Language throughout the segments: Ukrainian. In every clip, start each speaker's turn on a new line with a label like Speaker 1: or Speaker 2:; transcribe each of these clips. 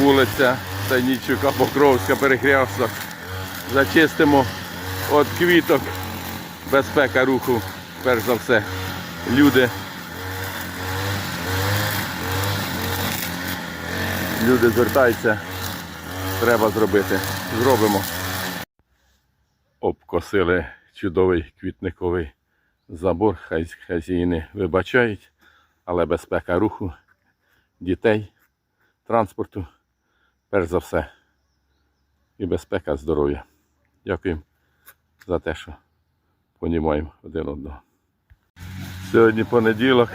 Speaker 1: вулиця Тайнічука, Покровська, перехрясток. Зачистимо від квіток. Безпека руху, перш за все. Люди. Люди звертаються. Треба зробити. Зробимо. Обкосили чудовий квітниковий забор. Хай хазяїни вибачають, але безпека руху, дітей, транспорту, перш за все. І безпека здоров'я. Дякуємо за те, що понімаємо один одного. Сьогодні понеділок,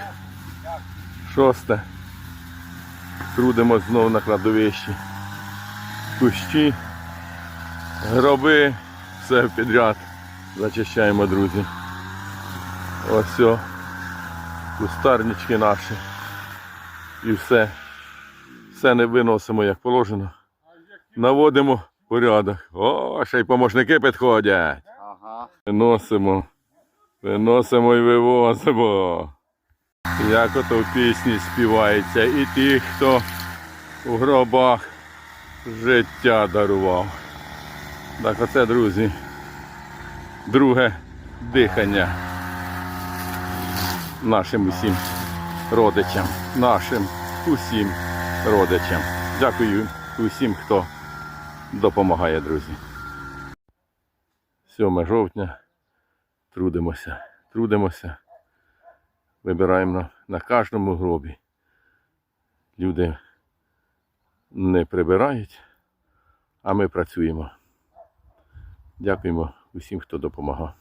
Speaker 1: шосте. Трудимось знову на кладовищі. Кущі, гроби, все підряд. Зачищаємо, друзі. Ось все. Кустарнички наші. І все. Все не виносимо як положено. Наводимо порядок. О, ще й помощники підходять.
Speaker 2: Ага.
Speaker 1: Виносимо, виносимо і вивозимо. Як ото в пісні співається. І ті, хто у гробах життя дарував. Так оце, друзі, друге дихання нашим усім родичам, нашим усім родичам. Дякую усім, хто допомагає, друзі. 7 жовтня. Трудимося, трудимося. Вибираємо на, на кожному гробі. Люди не прибирають, а ми працюємо. Дякуємо усім, хто допомагав.